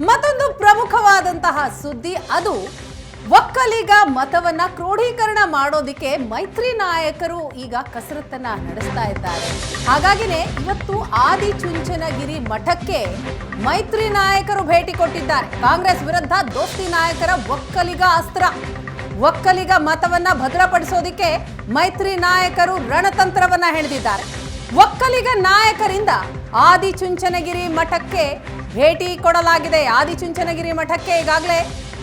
ಮತ್ತೊಂದು ಪ್ರಮುಖವಾದಂತಹ ಸುದ್ದಿ, ಅದು ಒಕ್ಕಲಿಗ ಮತವನ್ನ ಕ್ರೋಢೀಕರಣ ಮಾಡೋದಿಕ್ಕೆ ಮೈತ್ರಿ ನಾಯಕರು ಈಗ ಕಸರತ್ತನ್ನ ನಡೆಸ್ತಾ ಇದ್ದಾರೆ. ಹಾಗಾಗಿನೇ ಇವತ್ತು ಆದಿಚುಂಚನಗಿರಿ ಮಠಕ್ಕೆ ಮೈತ್ರಿ ನಾಯಕರು ಭೇಟಿ ಕೊಟ್ಟಿದ್ದಾರೆ. ಕಾಂಗ್ರೆಸ್ ವಿರುದ್ಧ ದೋಸ್ತಿ ನಾಯಕರ ಒಕ್ಕಲಿಗ ಅಸ್ತ್ರ. ಒಕ್ಕಲಿಗ ಮತವನ್ನ ಭದ್ರಪಡಿಸೋದಿಕ್ಕೆ ಮೈತ್ರಿ ನಾಯಕರು ರಣತಂತ್ರವನ್ನ ಹೆಣೆದಿದ್ದಾರೆ. ಒಕ್ಕಲಿಗ ನಾಯಕರಿಂದ ಆದಿಚುಂಚನಗಿರಿ ಮಠಕ್ಕೆ ಭೇಟಿ ಕೊಡಲಾಗಿದೆ. ಆದಿಚುಂಚನಗಿರಿ ಮಠಕ್ಕೆ ಈಗಾಗಲೇ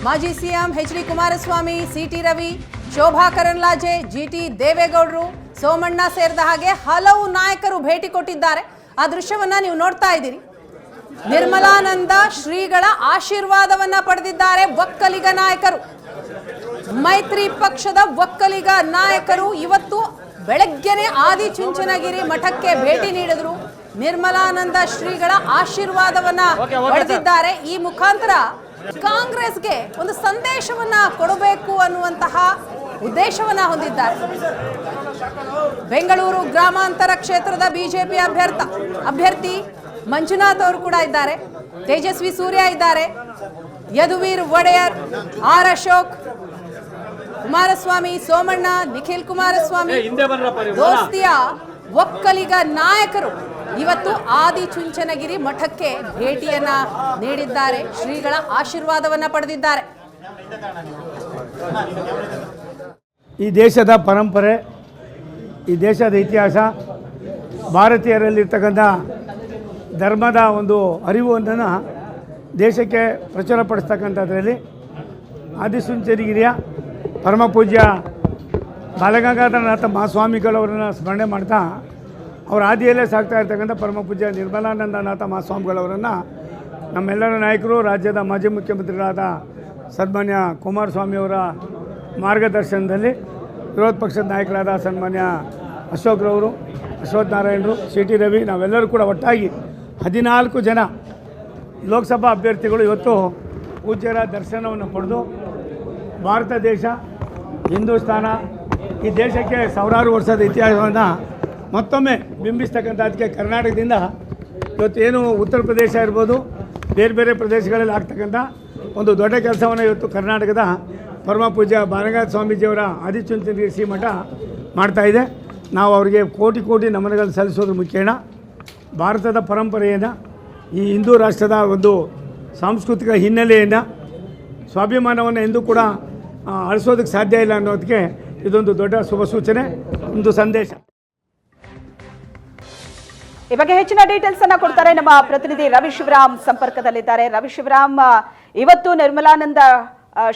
ಮಾಜಿ CM H D Kumaraswamy, C T Ravi, Shobha Karandlaje G T ದೇವೇಗೌಡರು, ಸೋಮಣ್ಣ ಸೇರಿದ ಹಾಗೆ ಹಲವು ನಾಯಕರು ಭೇಟಿ ಕೊಟ್ಟಿದ್ದಾರೆ. ಆ ದೃಶ್ಯವನ್ನ ನೀವು ನೋಡ್ತಾ ಇದ್ದೀರಿ. ನಿರ್ಮಲಾನಂದ ಶ್ರೀಗಳ ಆಶೀರ್ವಾದವನ್ನ ಪಡೆದಿದ್ದಾರೆ ಒಕ್ಕಲಿಗ ನಾಯಕರು. ಮೈತ್ರಿ ಪಕ್ಷದ ಒಕ್ಕಲಿಗ ನಾಯಕರು ಇವತ್ತು ಬೆಳಗ್ಗೆನೆ ಆದಿಚುಂಚನಗಿರಿ ಮಠಕ್ಕೆ ಭೇಟಿ ನೀಡಿದ್ರು. ನಿರ್ಮಲಾನಂದ ಶ್ರೀಗಳ ಆಶೀರ್ವಾದವನ್ನ ಪಡೆದಿದ್ದಾರೆ. ಈ ಮುಖಾಂತರ ಕಾಂಗ್ರೆಸ್ಗೆ ಒಂದು ಸಂದೇಶವನ್ನ ಕೊಡಬೇಕು ಅನ್ನುವಂತಹ ಉದ್ದೇಶವನ್ನ ಹೊಂದಿದ್ದಾರೆ. ಬೆಂಗಳೂರು ಗ್ರಾಮಾಂತರ ಕ್ಷೇತ್ರದ ಬಿಜೆಪಿ ಅಭ್ಯರ್ಥ ಅಭ್ಯರ್ಥಿ ಮಂಜುನಾಥ್ ಅವರು ಕೂಡ ಇದ್ದಾರೆ. ತೇಜಸ್ವಿ ಸೂರ್ಯ ಇದ್ದಾರೆ. ಯದುವೀರ್ ಒಡೆಯರ್ ಆರ್ ಅಶೋಕ್ ಕುಮಾರಸ್ವಾಮಿ ಸೋಮಣ್ಣ ನಿಖಿಲ್ ಕುಮಾರಸ್ವಾಮಿ ದೋಸ್ತಿಯ ಒಕ್ಕಲಿಗ ನಾಯಕರು ಇವತ್ತು ಆದಿಚುಂಚನಗಿರಿ ಮಠಕ್ಕೆ ಭೇಟಿಯನ್ನ ನೀಡಿದ್ದಾರೆ. ಶ್ರೀಗಳ ಆಶೀರ್ವಾದವನ್ನ ಪಡೆದಿದ್ದಾರೆ. ಈ ದೇಶದ ಪರಂಪರೆ, ಈ ದೇಶದ ಇತಿಹಾಸ, ಭಾರತೀಯರಲ್ಲಿರ್ತಕ್ಕಂಥ ಧರ್ಮದ ಒಂದು ಅರಿವುವನ್ನು ದೇಶಕ್ಕೆ ಪ್ರಚುರಪಡಿಸ್ತಕ್ಕಂಥದ್ರಲ್ಲಿ ಆದಿಸುಂಚನಗಿರಿಯ ಪರಮಪೂಜ್ಯ ಬಾಲಗಂಗಾಧರನಾಥ ಮಹಾಸ್ವಾಮಿಗಳವರನ್ನು ಸ್ಮರಣೆ ಮಾಡ್ತಾ ಅವರ ಹಾದಿಯಲ್ಲೇ ಸಾಗ್ತಾ ಇರ್ತಕ್ಕಂಥ ಪರಮ ಪೂಜ್ಯ ನಿರ್ಮಲಾನಂದನಾಥ ಮಹಾಸ್ವಾಮಿಗಳವರನ್ನು ನಮ್ಮೆಲ್ಲರ ನಾಯಕರು, ರಾಜ್ಯದ ಮಾಜಿ ಮುಖ್ಯಮಂತ್ರಿಗಳಾದ ಸನ್ಮಾನ್ಯ ಕುಮಾರಸ್ವಾಮಿಯವರ ಮಾರ್ಗದರ್ಶನದಲ್ಲಿ ವಿರೋಧ ಪಕ್ಷದ ನಾಯಕರಾದ ಸನ್ಮಾನ್ಯ ಅಶೋಕ್ರವರು ಅಶ್ವಥ್ ನಾರಾಯಣರು ಸಿ ಟಿ ರವಿ ನಾವೆಲ್ಲರೂ ಕೂಡ ಒಟ್ಟಾಗಿ ಹದಿನಾಲ್ಕು ಜನ ಲೋಕಸಭಾ ಅಭ್ಯರ್ಥಿಗಳು ಇವತ್ತು ಪೂಜ್ಯರ ದರ್ಶನವನ್ನು ಪಡೆದು ಭಾರತ ದೇಶ ಹಿಂದೂಸ್ತಾನ ಈ ದೇಶಕ್ಕೆ ಸಾವಿರಾರು ವರ್ಷದ ಇತಿಹಾಸವನ್ನು ಮತ್ತೊಮ್ಮೆ ಬಿಂಬಿಸ್ತಕ್ಕಂಥದ್ದಕ್ಕೆ ಕರ್ನಾಟಕದಿಂದ ಇವತ್ತು ಏನು ಉತ್ತರ ಪ್ರದೇಶ ಇರ್ಬೋದು, ಬೇರೆ ಬೇರೆ ಪ್ರದೇಶಗಳಲ್ಲಿ ಆಗ್ತಕ್ಕಂಥ ಒಂದು ದೊಡ್ಡ ಕೆಲಸವನ್ನು ಇವತ್ತು ಕರ್ನಾಟಕದ ಪರಮ ಪೂಜ್ಯ ಬಾಲಗಂಗಾಧ ಸ್ವಾಮೀಜಿಯವರ ಆದಿಚುಂಚನಗಿರಿ ಶ್ರೀಮಠ ಇದೆ. ನಾವು ಅವರಿಗೆ ಕೋಟಿ ಕೋಟಿ ನಮನಗಳನ್ನು ಸಲ್ಲಿಸೋದು ಮುಖ್ಯಣ ಭಾರತದ ಪರಂಪರೆಯನ್ನು, ಈ ಹಿಂದೂ ರಾಷ್ಟ್ರದ ಒಂದು ಸಾಂಸ್ಕೃತಿಕ ಹಿನ್ನೆಲೆಯನ್ನು, ಸ್ವಾಭಿಮಾನವನ್ನು ಎಂದೂ ಕೂಡ ಅಳಿಸೋದಕ್ಕೆ ಸಾಧ್ಯ ಇಲ್ಲ ಅನ್ನೋದಕ್ಕೆ ಇದೊಂದು ದೊಡ್ಡ ಶುಭ ಸೂಚನೆ, ಒಂದು ಸಂದೇಶ. ಈ ಬಗ್ಗೆ ಹೆಚ್ಚಿನ ಡೀಟೇಲ್ಸ್ ಅನ್ನ ಕೊಡ್ತಾರೆ ನಮ್ಮ ಪ್ರತಿನಿಧಿ ರವಿ ಶಿವರಾಮ್ ಸಂಪರ್ಕದಲ್ಲಿದ್ದಾರೆ. ರವಿ ಶಿವರಾಮ್ ಇವತ್ತು ನಿರ್ಮಲಾನಂದ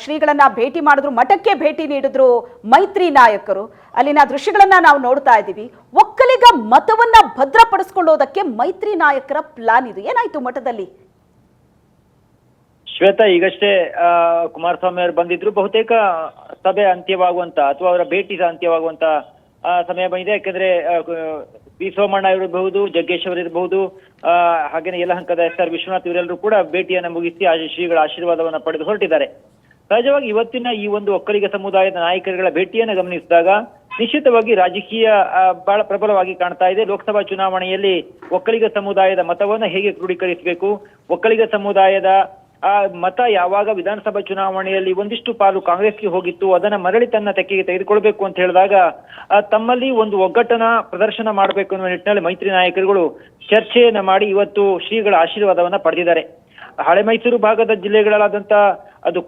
ಶ್ರೀಗಳನ್ನ ಭೇಟಿ ಮಾಡಿದ್ರು, ಮಠಕ್ಕೆ ಭೇಟಿ ನೀಡಿದ್ರು ಮೈತ್ರಿ ನಾಯಕರು. ಅಲ್ಲಿನ ದೃಶ್ಯಗಳನ್ನ ನಾವು ನೋಡ್ತಾ ಇದ್ದೀವಿ. ಒಕ್ಕಲಿಗ ಮತವನ್ನ ಭದ್ರಪಡಿಸ್ಕೊಳ್ಳೋದಕ್ಕೆ ಮೈತ್ರಿ ನಾಯಕರ ಪ್ಲಾನ್ ಇದು. ಏನಾಯ್ತು ಮಠದಲ್ಲಿ? ಶ್ವೇತಾ, ಈಗಷ್ಟೇ ಕುಮಾರಸ್ವಾಮಿ ಅವರು ಬಂದಿದ್ರು. ಬಹುತೇಕ ಸಭೆ ಅಂತ್ಯವಾಗುವಂತ ಅಥವಾ ಅವರ ಭೇಟಿ ಅಂತ್ಯವಾಗುವಂತ ಸಮಯ ಬಂದಿದೆ. ಯಾಕಂದ್ರೆ ಪಿ ಸೋಮಣ್ಣ ಇರಬಹುದು ಜಗ್ಗೇಶ್ ಅವರು ಇರಬಹುದು ಹಾಗೇನೆ ಯಲಹಂಕದ ಎಸ್ ಆರ್ ವಿಶ್ವನಾಥ್ ಇವರೆಲ್ಲರೂ ಕೂಡ ಭೇಟಿಯನ್ನು ಮುಗಿಸಿ ಶ್ರೀಗಳ ಆಶೀರ್ವಾದವನ್ನು ಪಡೆದು ಹೊರಟಿದ್ದಾರೆ. ಸಹಜವಾಗಿ ಇವತ್ತಿನ ಈ ಒಂದು ಒಕ್ಕಲಿಗ ಸಮುದಾಯದ ನಾಯಕರುಗಳ ಭೇಟಿಯನ್ನು ಗಮನಿಸಿದಾಗ ನಿಶ್ಚಿತವಾಗಿ ರಾಜಕೀಯ ಬಹಳ ಪ್ರಬಲವಾಗಿ ಕಾಣ್ತಾ ಇದೆ. ಲೋಕಸಭಾ ಚುನಾವಣೆಯಲ್ಲಿ ಒಕ್ಕಲಿಗ ಸಮುದಾಯದ ಮತವನ್ನು ಹೇಗೆ ಕ್ರೋಢೀಕರಿಸಬೇಕು ಒಕ್ಕಲಿಗ ಸಮುದಾಯದ ಮತ ಯಾವಾಗ ವಿಧಾನಸಭಾ ಚುನಾವಣೆಯಲ್ಲಿ ಒಂದಿಷ್ಟು ಪಾಲು ಕಾಂಗ್ರೆಸ್ಗೆ ಹೋಗಿತ್ತು, ಅದನ್ನ ಮರಳಿ ತನ್ನ ತೆಕ್ಕೆಗೆ ತೆಗೆದುಕೊಳ್ಬೇಕು ಅಂತ ಹೇಳಿದಾಗ ತಮ್ಮಲ್ಲಿ ಒಂದು ಒಗ್ಗಟ್ಟನ ಪ್ರದರ್ಶನ ಮಾಡಬೇಕು ಅನ್ನುವ ನಿಟ್ಟಿನಲ್ಲಿ ಮೈತ್ರಿ ನಾಯಕರುಗಳು ಚರ್ಚೆಯನ್ನ ಮಾಡಿ ಇವತ್ತು ಶ್ರೀಗಳ ಆಶೀರ್ವಾದವನ್ನ ಪಡೆದಿದ್ದಾರೆ. ಹಳೆ ಮೈಸೂರು ಭಾಗದ ಜಿಲ್ಲೆಗಳಾದಂತ ಅದು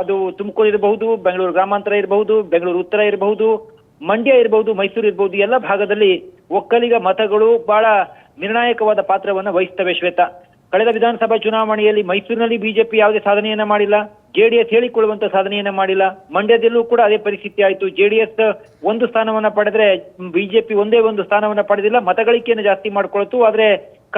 ಅದು ತುಮಕೂರು ಇರಬಹುದು, ಬೆಂಗಳೂರು ಗ್ರಾಮಾಂತರ ಇರಬಹುದು, ಬೆಂಗಳೂರು ಉತ್ತರ ಇರಬಹುದು, ಮಂಡ್ಯ ಇರಬಹುದು, ಮೈಸೂರು ಇರಬಹುದು, ಎಲ್ಲ ಭಾಗದಲ್ಲಿ ಒಕ್ಕಲಿಗ ಮತಗಳು ಬಹಳ ನಿರ್ಣಾಯಕವಾದ ಪಾತ್ರವನ್ನ ವಹಿಸ್ತವೆ ಶ್ವೇತಾ. ಕಳೆದ ವಿಧಾನಸಭಾ ಚುನಾವಣೆಯಲ್ಲಿ ಮೈಸೂರಿನಲ್ಲಿ ಬಿಜೆಪಿ ಯಾವುದೇ ಸಾಧನೆಯನ್ನ ಮಾಡಿಲ್ಲ, ಜೆಡಿಎಸ್ ಹೇಳಿಕೊಳ್ಳುವಂತ ಸಾಧನೆಯನ್ನ ಮಾಡಿಲ್ಲ, ಮಂಡ್ಯದಲ್ಲೂ ಕೂಡ ಅದೇ ಪರಿಸ್ಥಿತಿ ಆಯಿತು. ಜೆಡಿಎಸ್ ಒಂದು ಸ್ಥಾನವನ್ನ ಪಡೆದ್ರೆ ಬಿಜೆಪಿ ಒಂದೇ ಒಂದು ಸ್ಥಾನವನ್ನ ಪಡೆದಿಲ್ಲ, ಮತಗಳಿಕೆಯನ್ನು ಜಾಸ್ತಿ ಮಾಡಿಕೊಳ್ತು, ಆದ್ರೆ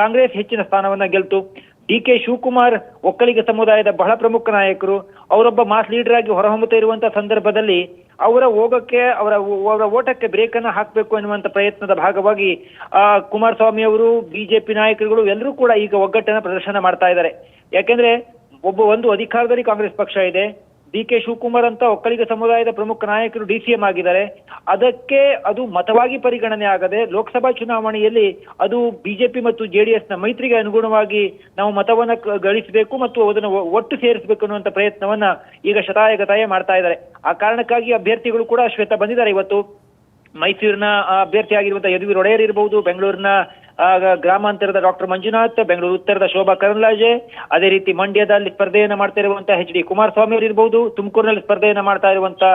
ಕಾಂಗ್ರೆಸ್ ಹೆಚ್ಚಿನ ಸ್ಥಾನವನ್ನ ಗೆಲ್ತು. ಡಿ ಕೆ ಶಿವಕುಮಾರ್ ಒಕ್ಕಲಿಗ ಸಮುದಾಯದ ಬಹಳ ಪ್ರಮುಖ ನಾಯಕರು, ಅವರೊಬ್ಬ ಮಾಸ್ ಲೀಡರ್ ಆಗಿ ಹೊರಹೊಮ್ಮುತ್ತಾ ಇರುವಂತಹ ಸಂದರ್ಭದಲ್ಲಿ ಅವರ ಹೋಗಕ್ಕೆ, ಅವರ ಅವರ ಓಟಕ್ಕೆ ಬ್ರೇಕ್ ಅನ್ನ ಹಾಕಬೇಕು ಎನ್ನುವಂತ ಪ್ರಯತ್ನದ ಭಾಗವಾಗಿ, ಆ, ಕುಮಾರಸ್ವಾಮಿ ಅವರು, ಬಿಜೆಪಿ ನಾಯಕರುಗಳು ಎಲ್ಲರೂ ಕೂಡ ಈಗ ಒಗ್ಗಟ್ಟನ್ನ ಪ್ರದರ್ಶನ ಮಾಡ್ತಾ ಇದ್ದಾರೆ. ಯಾಕೆಂದ್ರೆ, ಒಬ್ಬ, ಒಂದು ಅಧಿಕಾರದಲ್ಲಿ ಕಾಂಗ್ರೆಸ್ ಪಕ್ಷ ಇದೆ. ಡಿ ಕೆ ಶಿವಕುಮಾರ್ ಅಂತ ಒಕ್ಕಲಿಗ ಸಮುದಾಯದ ಪ್ರಮುಖ ನಾಯಕರು ಡಿ ಸಿ ಎಂ ಆಗಿದ್ದಾರೆ. ಅದಕ್ಕೆ ಅದು ಮತವಾಗಿ ಪರಿಗಣನೆ ಆಗದೆ ಲೋಕಸಭಾ ಚುನಾವಣೆಯಲ್ಲಿ ಅದು ಬಿಜೆಪಿ ಮತ್ತು ಜೆಡಿಎಸ್ನ ಮೈತ್ರಿಗೆ ಅನುಗುಣವಾಗಿ ನಾವು ಮತವನ್ನು ಗಳಿಸಬೇಕು ಮತ್ತು ಅದನ್ನು ಒಟ್ಟು ಸೇರಿಸಬೇಕು ಅನ್ನುವಂತ ಪ್ರಯತ್ನವನ್ನ ಈಗ ಶತಾಯಗತಾಯ ಮಾಡ್ತಾ ಇದ್ದಾರೆ. ಆ ಕಾರಣಕ್ಕಾಗಿ ಅಭ್ಯರ್ಥಿಗಳು ಕೂಡ ಶ್ವೇತ ಬಂದಿದ್ದಾರೆ ಇವತ್ತು. ಮೈಸೂರಿನ ಅಭ್ಯರ್ಥಿಯಾಗಿರುವಂತ ಅಭ್ಯರ್ಥಿ ಆಗಿರುವಂತಹ ಯದುವೀರ್ ಒಡೆಯರ್ ಇರಬಹುದು ಬೆಂಗಳೂರಿನ ಗ್ರಾಮಾಂತರದ ಡಾಕ್ಟರ್ ಮಂಜುನಾಥ್, ಬೆಂಗಳೂರು ಉತ್ತರದ ಶೋಭಾ ಕರಂದ್ಲಾಜೆ ಅದೇ ರೀತಿ ಮಂಡ್ಯದಲ್ಲಿ ಸ್ಪರ್ಧೆಯನ್ನು ಮಾಡ್ತಾ ಇರುವಂತಹ ಎಚ್ ಡಿ ಕುಮಾರಸ್ವಾಮಿ ಅವರು ಇರಬಹುದು ತುಮಕೂರಿನಲ್ಲಿ ಸ್ಪರ್ಧೆಯನ್ನ ಮಾಡ್ತಾ ಇರುವಂತಹ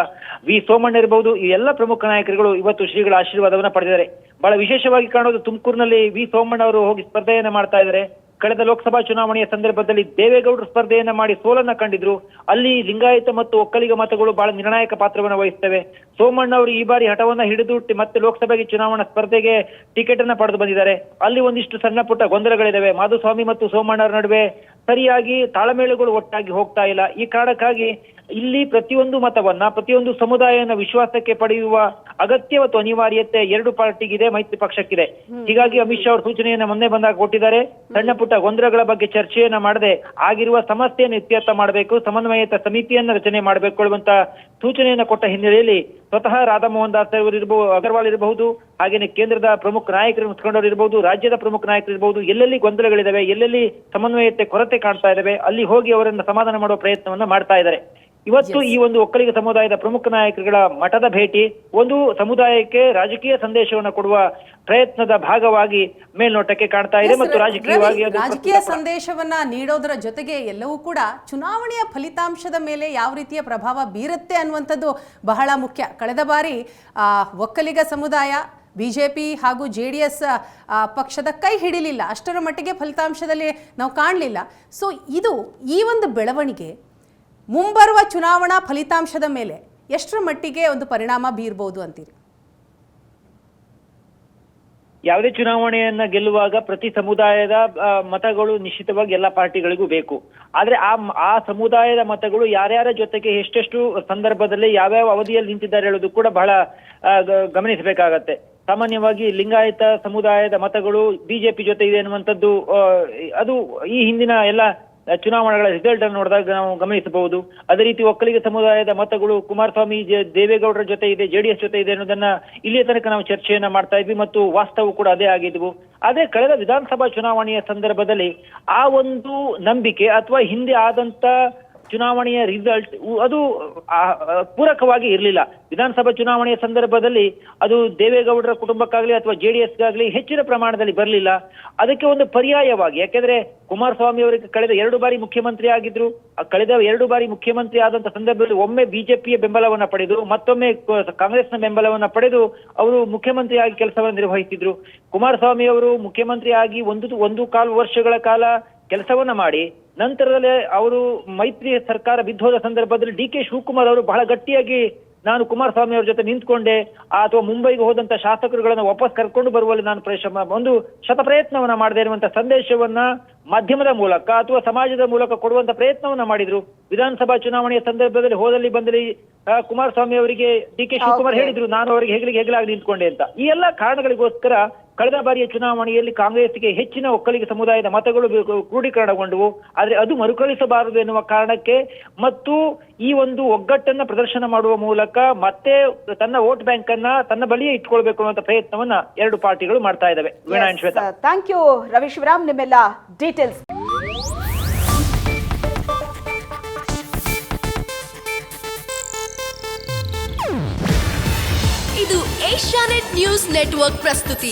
ವಿ ಸೋಮಣ್ಣ ಇರಬಹುದು ಈ ಎಲ್ಲ ಪ್ರಮುಖ ನಾಯಕರುಗಳು ಇವತ್ತು ಶ್ರೀಗಳ ಆಶೀರ್ವಾದವನ್ನ ಪಡೆದಿದ್ದಾರೆ. ಬಹಳ ವಿಶೇಷವಾಗಿ ಕಾಣೋದು ತುಮಕೂರಿನಲ್ಲಿ ವಿ ಸೋಮಣ್ಣ ಅವರು ಹೋಗಿ ಸ್ಪರ್ಧೆಯನ್ನ ಮಾಡ್ತಾ ಇದ್ದಾರೆ. ಕಳೆದ ಲೋಕಸಭಾ ಚುನಾವಣೆಯ ಸಂದರ್ಭದಲ್ಲಿ ದೇವೇಗೌಡರು ಸ್ಪರ್ಧೆಯನ್ನ ಮಾಡಿ ಸೋಲನ್ನ ಕಂಡಿದ್ರು. ಅಲ್ಲಿ ಲಿಂಗಾಯತ ಮತ್ತು ಒಕ್ಕಲಿಗ ಮತಗಳು ಬಹಳ ನಿರ್ಣಾಯಕ ಪಾತ್ರವನ್ನು ವಹಿಸ್ತವೆ ಸೋಮಣ್ಣ ಅವರು ಈ ಬಾರಿ ಹಠವನ್ನ ಹಿಡಿದು ಮತ್ತೆ ಲೋಕಸಭೆಗೆ ಚುನಾವಣಾ ಸ್ಪರ್ಧೆಗೆ ಟಿಕೆಟ್ ಅನ್ನ ಪಡೆದು ಬಂದಿದ್ದಾರೆ. ಅಲ್ಲಿ ಒಂದಿಷ್ಟು ಸಣ್ಣ ಪುಟ್ಟ ಗೊಂದಲಗಳಿದಾವೆ. ಮಾಧುಸ್ವಾಮಿ ಮತ್ತು ಸೋಮಣ್ಣರ ನಡುವೆ ಸರಿಯಾಗಿ ತಾಳಮೇಳಗಳು ಒಟ್ಟಾಗಿ ಹೋಗ್ತಾ ಇಲ್ಲ. ಈ ಕಾರಣಕ್ಕಾಗಿ ಇಲ್ಲಿ ಪ್ರತಿಯೊಂದು ಮತವನ್ನ ಪ್ರತಿಯೊಂದು ಸಮುದಾಯನ ವಿಶ್ವಾಸಕ್ಕೆ ಪಡೆಯುವ ಅಗತ್ಯ ಮತ್ತು ಅನಿವಾರ್ಯತೆ ಎರಡು ಪಾರ್ಟಿಗಿದೆ ಮೈತ್ರಿ ಪಕ್ಷಕ್ಕಿದೆ. ಹೀಗಾಗಿ ಅಮಿತ್ ಶಾ ಅವರು ಸೂಚನೆಯನ್ನ ಮೊನ್ನೆ ಬಂದಾಗ ಕೊಟ್ಟಿದ್ದಾರೆ. ಸಣ್ಣ ಪುಟ್ಟ ಗೊಂದಲಗಳ ಬಗ್ಗೆ ಚರ್ಚೆಯನ್ನ ಮಾಡದೆ ಆಗಿರುವ ಸಮಸ್ಯೆಯನ್ನು ಇತ್ಯರ್ಥ ಮಾಡಬೇಕು ಸಮನ್ವಯತ ಸಮಿತಿಯನ್ನ ರಚನೆ ಮಾಡಬೇಕು ಹೇಳುವಂತ ಸೂಚನೆಯನ್ನ ಕೊಟ್ಟ ಹಿನ್ನೆಲೆಯಲ್ಲಿ ಸ್ವತಃ ರಾಧಾಮೋಹನ್ ದಾಸ್ ಅವರು ಇರಬಹುದು ಅಗರ್ವಾಲ್ ಇರಬಹುದು ಹಾಗೇನೆ ಕೇಂದ್ರದ ಪ್ರಮುಖ ನಾಯಕರು ಮುಖಂಡರು ಇರಬಹುದು ರಾಜ್ಯದ ಪ್ರಮುಖ ನಾಯಕರು ಇರಬಹುದು ಎಲ್ಲೆಲ್ಲಿ ಗೊಂದಲಗಳಿದಾವೆ ಎಲ್ಲೆಲ್ಲಿ ಸಮನ್ವಯತೆ ಕೊರತೆ ಕಾಣ್ತಾ ಇದಾವೆ ಅಲ್ಲಿ ಹೋಗಿ ಅವರನ್ನ ಸಮಾಧಾನ ಮಾಡುವ ಪ್ರಯತ್ನವನ್ನ ಮಾಡ್ತಾ ಇದ್ದಾರೆ. ಇವತ್ತು ಈ ಒಂದು ಒಕ್ಕಲಿಗ ಸಮುದಾಯದ ಪ್ರಮುಖ ನಾಯಕರುಗಳ ಮಠದ ಭೇಟಿ ಒಂದು ಸಮುದಾಯಕ್ಕೆ ರಾಜಕೀಯ ಸಂದೇಶವನ್ನು ಕೊಡುವ ಪ್ರಯತ್ನದ ಭಾಗವಾಗಿ ಮೇಲ್ನೋಟಕ್ಕೆ ಕಾಣ್ತಾ ಇದೆ ಮತ್ತು ರಾಜಕೀಯವಾಗಿ ರಾಜಕೀಯ ಸಂದೇಶವನ್ನ ನೀಡೋದರ ಜೊತೆಗೆ ಎಲ್ಲವೂ ಕೂಡ ಚುನಾವಣೆಯ ಫಲಿತಾಂಶದ ಮೇಲೆ ಯಾವ ರೀತಿಯ ಪ್ರಭಾವ ಬೀರುತ್ತೆ ಅನ್ನುವಂಥದ್ದು ಬಹಳ ಮುಖ್ಯ. ಕಳೆದ ಬಾರಿ ಆ, ಒಕ್ಕಲಿಗ ಸಮುದಾಯ ಬಿಜೆಪಿ ಹಾಗೂ ಜೆ ಡಿ ಎಸ್ ಪಕ್ಷದ ಕೈ ಹಿಡಿಲಿಲ್ಲ. ಅಷ್ಟರ ಮಟ್ಟಿಗೆ ಫಲಿತಾಂಶದಲ್ಲಿ ನಾವು ಕಾಣಲಿಲ್ಲ. ಸೊ ಇದು ಈ ಒಂದು ಬೆಳವಣಿಗೆ ಮುಂಬರುವ ಚುನಾವಣಾ ಫಲಿತಾಂಶದ ಮೇಲೆ ಎಷ್ಟರ ಮಟ್ಟಿಗೆ ಒಂದು ಪರಿಣಾಮ ಬೀರ್ಬೋದು ಅಂತೀರಿ? ಯಾವುದೇ ಚುನಾವಣೆಯನ್ನ ಗೆಲ್ಲುವಾಗ ಪ್ರತಿ ಸಮುದಾಯದ ಮತಗಳು ನಿಶ್ಚಿತವಾಗಿ ಎಲ್ಲ ಪಾರ್ಟಿಗಳಿಗೂ ಬೇಕು. ಆದ್ರೆ ಆ ಆ ಸಮುದಾಯದ ಮತಗಳು ಯಾರ್ಯಾರ ಜೊತೆಗೆ ಎಷ್ಟೆಷ್ಟು ಸಂದರ್ಭದಲ್ಲಿ ಯಾವ್ಯಾವ ಅವಧಿಯಲ್ಲಿ ನಿಂತಿದ್ದಾರೆ ಹೇಳೋದು ಕೂಡ ಬಹಳ ಗಮನಿಸಬೇಕಾಗತ್ತೆ. ಸಾಮಾನ್ಯವಾಗಿ ಲಿಂಗಾಯತ ಸಮುದಾಯದ ಮತಗಳು ಬಿಜೆಪಿ ಜೊತೆ ಇದೆ ಅನ್ನುವಂಥದ್ದು ಅದು ಈ ಹಿಂದಿನ ಎಲ್ಲ ಚುನಾವಣೆಗಳ ರಿಸಲ್ಟ್ ಅನ್ನು ನೋಡಿದಾಗ ನಾವು ಗಮನಿಸಬಹುದು. ಅದೇ ರೀತಿ ಒಕ್ಕಲಿಗ ಸಮುದಾಯದ ಮತಗಳು ಕುಮಾರಸ್ವಾಮಿ ದೇವೇಗೌಡರ ಜೊತೆ ಇದೆ ಜೆಡಿಎಸ್ ಜೊತೆ ಇದೆ ಅನ್ನೋದನ್ನ ಇಲ್ಲಿಯ ತನಕ ನಾವು ಚರ್ಚೆಯನ್ನ ಮಾಡ್ತಾ ಇದ್ವಿ ಮತ್ತು ವಾಸ್ತವ ಕೂಡ ಅದೇ ಆಗಿದ್ವು. ಆದ್ರೆ ಕಳೆದ ವಿಧಾನಸಭಾ ಚುನಾವಣೆಯ ಸಂದರ್ಭದಲ್ಲಿ ಆ ಒಂದು ನಂಬಿಕೆ ಅಥವಾ ಹಿಂದೆ ಆದಂತ ಚುನಾವಣೆಯ ರಿಸಲ್ಟ್ ಅದು ಪೂರಕವಾಗಿ ಇರಲಿಲ್ಲ. ವಿಧಾನಸಭಾ ಚುನಾವಣೆಯ ಸಂದರ್ಭದಲ್ಲಿ ಅದು ದೇವೇಗೌಡರ ಕುಟುಂಬಕ್ಕಾಗಲಿ ಅಥವಾ ಜೆಡಿಎಸ್ಗಾಗ್ಲಿ ಹೆಚ್ಚಿನ ಪ್ರಮಾಣದಲ್ಲಿ ಬರಲಿಲ್ಲ. ಅದಕ್ಕೆ ಒಂದು ಪರ್ಯಾಯವಾಗಿ, ಯಾಕೆಂದ್ರೆ ಕುಮಾರಸ್ವಾಮಿ ಅವರಿಗೆ ಕಳೆದ ಎರಡು ಬಾರಿ ಮುಖ್ಯಮಂತ್ರಿ ಆಗಿದ್ರು. ಕಳೆದ ಎರಡು ಬಾರಿ ಮುಖ್ಯಮಂತ್ರಿ ಆದಂತ ಸಂದರ್ಭದಲ್ಲಿ ಒಮ್ಮೆ ಬಿಜೆಪಿಯ ಬೆಂಬಲವನ್ನ ಪಡೆದು, ಮತ್ತೊಮ್ಮೆ ಕಾಂಗ್ರೆಸ್ನ ಬೆಂಬಲವನ್ನ ಪಡೆದು ಅವರು ಮುಖ್ಯಮಂತ್ರಿ ಆಗಿ ಕೆಲಸವನ್ನು ನಿರ್ವಹಿಸಿದ್ರು ಕುಮಾರಸ್ವಾಮಿ ಅವರು ಮುಖ್ಯಮಂತ್ರಿ ಆಗಿ ಒಂದು ಒಂದು ಕಾಲು ವರ್ಷಗಳ ಕಾಲ ಕೆಲಸವನ್ನ ಮಾಡಿ ನಂತರದಲ್ಲಿ ಅವರು ಮೈತ್ರಿ ಸರ್ಕಾರ ಬಿದ್ದೋದ ಸಂದರ್ಭದಲ್ಲಿ ಡಿ ಕೆ ಶಿವಕುಮಾರ್ ಅವರು ಬಹಳ ಗಟ್ಟಿಯಾಗಿ ನಾನು ಕುಮಾರಸ್ವಾಮಿ ಅವರ ಜೊತೆ ನಿಂತ್ಕೊಂಡೆ ಅಥವಾ ಮುಂಬೈಗೆ ಹೋದಂತ ಶಾಸಕರುಗಳನ್ನ ವಾಪಸ್ ಕರ್ಕೊಂಡು ಬರುವಲ್ಲಿ ನಾನು ಪರಿಶ್ರಮ ಒಂದು ಶತ ಪ್ರಯತ್ನವನ್ನ ಮಾಡದೇ ಇರುವಂತ ಸಂದೇಶವನ್ನ ಮಾಧ್ಯಮದ ಮೂಲಕ ಅಥವಾ ಸಮಾಜದ ಮೂಲಕ ಕೊಡುವಂತ ಪ್ರಯತ್ನವನ್ನ ಮಾಡಿದ್ರು ವಿಧಾನಸಭಾ ಚುನಾವಣೆಯ ಸಂದರ್ಭದಲ್ಲಿ ಹೋದಲ್ಲಿ ಬಂದಲ್ಲಿ ಕುಮಾರಸ್ವಾಮಿ ಅವರಿಗೆ ಡಿ ಕೆ ಶಿವಕುಮಾರ್. ಹೇಳಿದ್ರು ನಾನು ಅವರಿಗೆ ಹೆಗಲಿಗೆ ಹೆಗಲಾಗಿ ನಿಂತ್ಕೊಂಡೆ ಅಂತ ಈ ಎಲ್ಲಾ ಕಾರಣಗಳಿಗೋಸ್ಕರ ಕಳೆದ ಬಾರಿಯ ಚುನಾವಣೆಯಲ್ಲಿ ಕಾಂಗ್ರೆಸ್ಗೆ ಹೆಚ್ಚಿನ ಒಕ್ಕಲಿಗ ಸಮುದಾಯದ ಮತಗಳು ಕ್ರೋಢೀಕರಣಗೊಂಡವು ಆದರೆ ಅದು ಮರುಕಳಿಸಬಾರದು ಎನ್ನುವ ಕಾರಣಕ್ಕೆ ಮತ್ತು ಈ ಒಂದು ಒಗ್ಗಟ್ಟನ್ನ ಪ್ರದರ್ಶನ ಮಾಡುವ ಮೂಲಕ ಮತ್ತೆ ತನ್ನ ವೋಟ್ ಬ್ಯಾಂಕ್ ಅನ್ನ ತನ್ನ ಬಳಿಯೇ ಇಟ್ಕೊಳ್ಬೇಕು ಅನ್ನುವಂತ ಪ್ರಯತ್ನವನ್ನ ಎರಡು ಪಾರ್ಟಿಗಳು ಮಾಡ್ತಾ ಇದ್ದಾವೆ. Veena Shweta. Thank you Ravi Shivaram. ನಿಮ್ಮೆಲ್ಲ ಡೀಟೇಲ್ಸ್ ಇದು ಏಷ್ಯಾನೆಟ್ ನ್ಯೂಸ್ ನೆಟ್ವರ್ಕ್ ಪ್ರಸ್ತುತಿ.